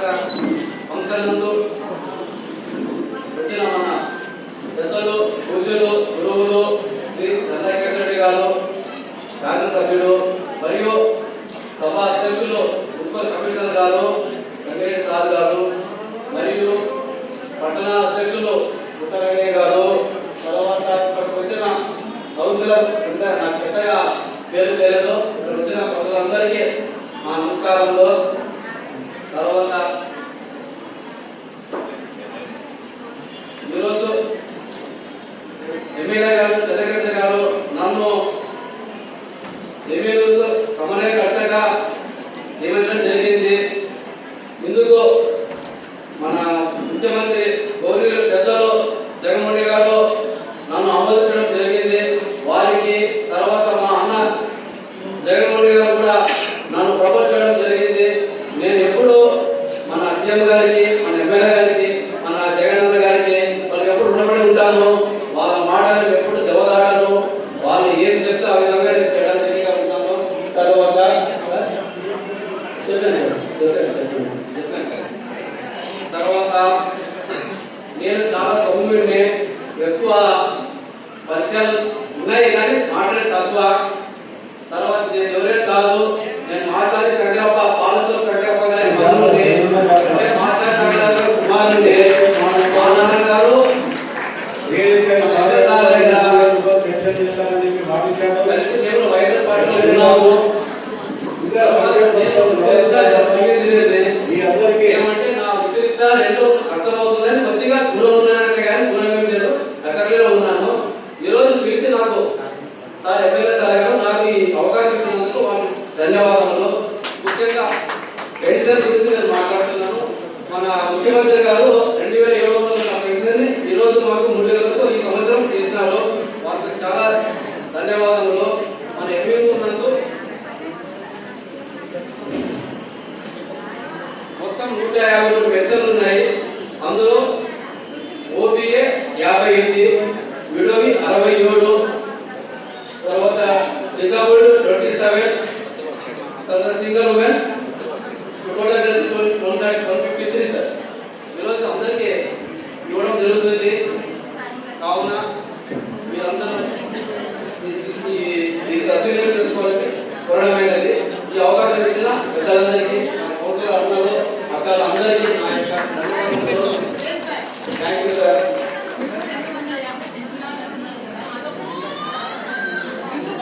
యొక్క ఫంక్షన్ నందు వచ్చిన మన పెద్దలు పూజలు గురువులు శ్రీ చంద్రకేశ్వర రెడ్డి గారు శాసనసభ్యులు మరియు సభా అధ్యక్షులు మున్సిపల్ కమిషనర్ గారు వెంకటేష్ సార్ గారు మరియు పట్టణ అధ్యక్షులు పుట్ట వెంకయ్య గారు తర్వాత ఇక్కడికి వచ్చిన కౌన్సిలర్ అంటే నాకు పెద్దగా పేరు తెలియదు ఇక్కడ వచ్చిన ప్రజలందరికీ మా నమస్కారంలో తర్వాత ఈరోజు ఎమ్మెల్యే గారు నన్ను ఎమ్మెల్యేలతో సమన్వయ కట్టగా నియమించడం జరిగింది ఇందుకు మన ముఖ్యమంత్రి గౌరవ పెద్దలు జగన్మోహన్ గారు నన్ను ఆమోదించడం జరిగింది. వారికి తర్వాత మా అన్న జగన్మోహన్ గారు కూడా నన్ను ప్రపోజ్ చేయడం జరిగింది. నేను ఎప్పుడు మన సీఎం గారికి మన ఎమ్మెల్యే గారికి మన జగన్ గారికి వాళ్ళకి ఎప్పుడు రుణపడి ఉంటాను. ఏం చెప్తే ఆ విధంగా నేను చేయడానికి రెడీగా ఉంటాను. తర్వాత చెప్పండి సార్ చెప్పండి చెప్పండి చెప్పండి సార్. తర్వాత నేను చాలా సౌమ్యుడిని ఎక్కువ పరిచయాలు ఉన్నాయి కానీ మాట్లాడే తక్కువ. తర్వాత నేను ఎవరే కాదు నేను మాట్లాడి శంకరప్ప పాలసో శంకరప్ప గారి మనవుని అంటే మాట్లాడి శంకరప్ప కుమారుని మా నాన్నగారు లేదు దగ్గరలో ఉన్నాను. ఈ రోజు సార్ సార్ గారు నాకు అవకాశం ఇచ్చినందుకు ముఖ్యంగా పెన్షన్ గురించి నేను మాట్లాడుతున్నాను. మన ముఖ్యమంత్రి గారు రెండు వేల ఏడు వందల పెన్షన్ ఈ రోజు మాకు మూడు వేలకు ఈ సంవత్సరం చేసినారు. వారికి చాలా ధన్యవాదములు. మన ఎంపీ ఉన్నందుకు మొత్తం నూట యాభై మూడు పెన్షన్లు ఉన్నాయి. అందులో ఓపీఏ యాభై ఎనిమిది విడోవి అరవై ఏడు తర్వాత డిజాబుల్డ్ ట్వంటీ సెవెన్ తర్వాత సింగిల్ ఉమెన్ టోటల్ కలిసి వన్ ఫిఫ్టీ త్రీ సార్. ఈరోజు అందరికీ ఇవ్వడం జరుగుతుంది. కావున